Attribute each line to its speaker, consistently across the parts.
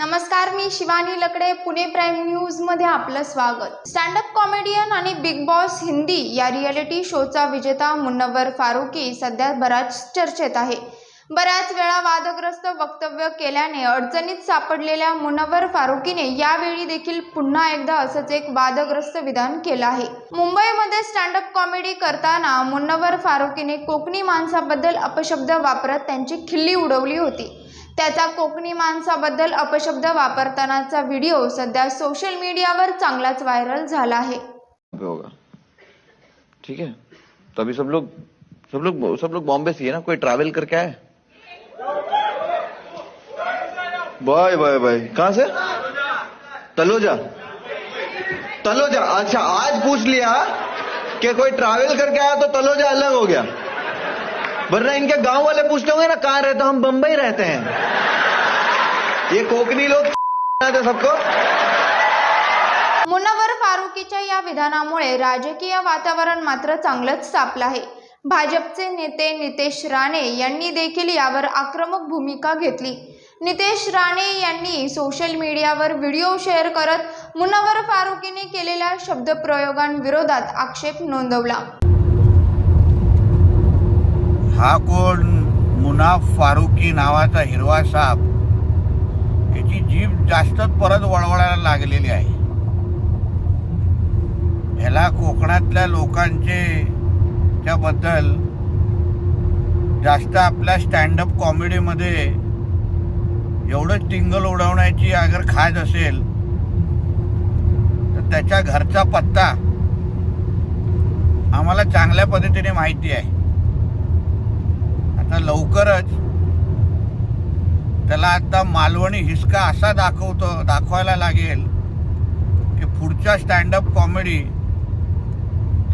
Speaker 1: नमस्कार मी शिवानी लकडे पुणे प्राईम न्यूजमध्ये आपलं स्वागत. स्टँडअप कॉमेडियन आणि बिग बॉस हिंदी या रियालिटी शोचा विजेता मुन्नवर फारुकी सध्या बराच चर्चेत आहे. बऱ्याच वेळा वादग्रस्त वक्तव्य केल्याने अडचणीत सापडलेल्या मुनव्वर फारुकीने यावेळी देखील पुन्हा एकदा असंच एक वादग्रस्त विधान केलं आहे. मुंबईमध्ये स्टँडअप कॉमेडी करताना मुनवर फारुकीने कोकणी माणसाबद्दल अपशब्द वापरत त्यांची खिल्ली उडवली होती. त्याचा कोकणी माणसाबद्दल अपशब्द वापरतानाचा व्हिडिओ सध्या सोशल मीडियावर चांगलाच व्हायरल झाला आहे.
Speaker 2: ठीक है तो अभी सब लोग सब लोग सब लोग बॉम्बे से है ना? कोई ट्रैवल करके आए बाय बाय बाय. कहाँ से? तलोजा। तलोजा। अच्छा आज पूछ लिया कि कोई ट्रैवल करके आया तो तलोजा अलग हो गया। वरना इनके गांव वाले पूछते होंगे ना कहाँ रहते हो? हम बम्बई रहते हैं। ये कोकनी लोग सबको।
Speaker 1: मुनवर फारुकीच्या या विधानामुळे राजकीय वातावरण मात्र चांगलंच सापलं आहे. भाजपचे नेते नितेश राणे यांनी देखील यावर आक्रमक भूमिका घेतली. नितेश राणे यांनी सोशल मीडियावर व्हिडिओ शेअर करत मुनावर फारुकीने केलेल्या शब्दप्रयोगांविरोधात आक्षेप नोंदवला.
Speaker 3: हा कोण? मुनाफ फारुकी नावाचा हिरवा साप. याची जीभ जास्तच परत वळवळायला लागलेली आहे. ह्याला कोकणातल्या लोकांचे त्याबद्दल जास्त आपल्या स्टँडअप कॉमेडीमध्ये एवढं टिंगल उडवण्याची अगर खाज असेल तर त्याच्या घरचा पत्ता आम्हाला चांगल्या पद्धतीने माहिती आहे. आता लवकरच त्याला आता मालवणी हिसका असा दाखवतो दाखवायला लागेल की पुढच्या स्टँडअप कॉमेडी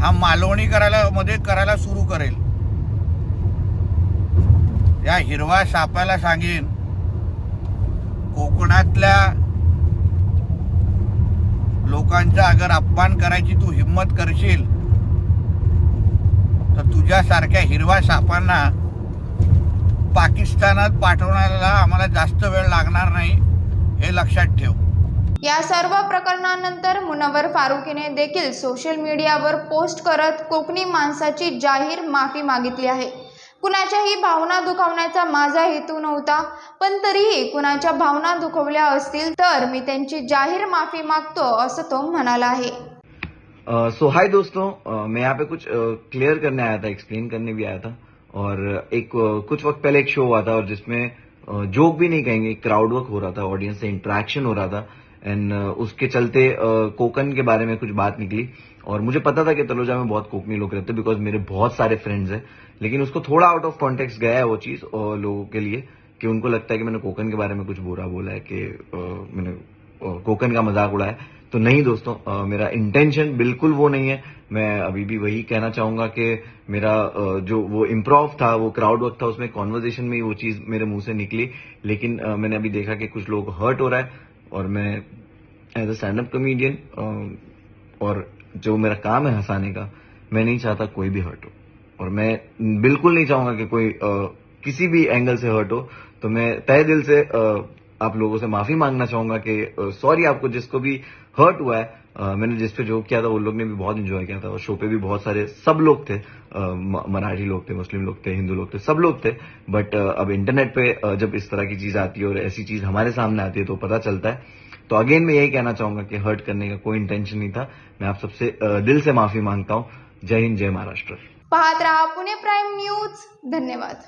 Speaker 3: हा मालवणी करायला मध्ये करायला सुरू करेल. या हिरवा सापायला सांगेन कोकणातल्या लोकांचा अगर अपमान करायची तू हिंमत करशील तर तुझ्यासारख्या हिरवा सापांना पाकिस्तानात पाठवण्याला आम्हाला जास्त वेळ लागणार नाही हे लक्षात ठेव.
Speaker 1: या सर्व प्रकरणानंतर मुनवर फारुकीने देखील सोशल मीडियावर पोस्ट करत कोकणी माणसाची जाहीर माफी मागितली आहे. कुणाच्याही भावना दुखावण्याचा माझा हेतू नव्हता. पण तरीही कुणाच्या भावना दुखवल्या असतील तर मी त्यांची जाहीर माफी मागतो असं तो म्हणाला आहे.
Speaker 4: सो हाय दोस्तों. अ, मैं यहाँ पे कुछ क्लियर करने आया था एक्सप्लेन करने भी आया था. और एक कुछ वक्त पहले एक शो हुआ था और जिसमें जोक भी नहीं कहेंगे क्राउड वर्क हो रहा था ऑडियंस से इंटरेक्शन हो रहा था. एंड उसके चलते अ, कोकन के बारे में कुछ बात निकली. और मुझे पता था कि तलोजा में बहुत कोकनी लोग रहते बिकॉज़ मेरे बहुत सारे फ्रेंड्स हैं। लेकिन उसको थोड़ा आउट ऑफ़ कॉन्टेक्स्ट गया है वो चीज़ और लोगों के लिए कि उनको लगता है कि मैंने कोकन के बारे में कुछ बुरा बोला है कि मैंने कोकन का मज़ाक उड़ाया तो नहीं दोस्तों अ, मेरा इंटेंशन बिल्कुल वो नहीं है। मैं अभी भी वही कहना चाहूँगा कि मेरा जो वो इम्प्रोव था वो क्राउड वर्क था उसमें कॉन्वर्जेशन में वो चीज़ मेरे मुँह से निकली। लेकिन मैंने अभी देखा कि कुछ लोग हर्ट हो रहा है और मैं as a stand up comedian और जो मेरा काम है हंसाने का मैं नहीं चाहता कोई भी हर्ट हो। और मैं बिल्कुल नहीं चाहूँगा कि कोई आ, किसी भी एंगल से हर्ट हो। तो मैं तय दिल से आ, आप लोगों से माफ़ी मांगना चाहूँगा कि सॉरी आपको जिसको भी हर्ट हुआ है मैंने जिस पे जोक किया था, उन लोग ने भी बहुत एंजॉय किया था। और शो पे भी बहुत सारे, सब लोग थे। मराठी लोग थे, मुस्लिम लोग थे, हिंदू लोग थे, सब लोग थे। बट अब इंटरनेट पे जब इस तरह की चीज़ आती है और ऐसी चीज़ हमारे सामने आती है तो पता चलता है। तो अगेन मैं यही कहना चाहूँगा कि हर्ट करने का कोई इंटेंशन नहीं था। मैं आप सबसे दिल से माफ़ी माँगता हूँ। जय हिंद, जय महाराष्ट्र।
Speaker 1: पाहत पुणे प्राईम न्यूज़ धन्यवाद।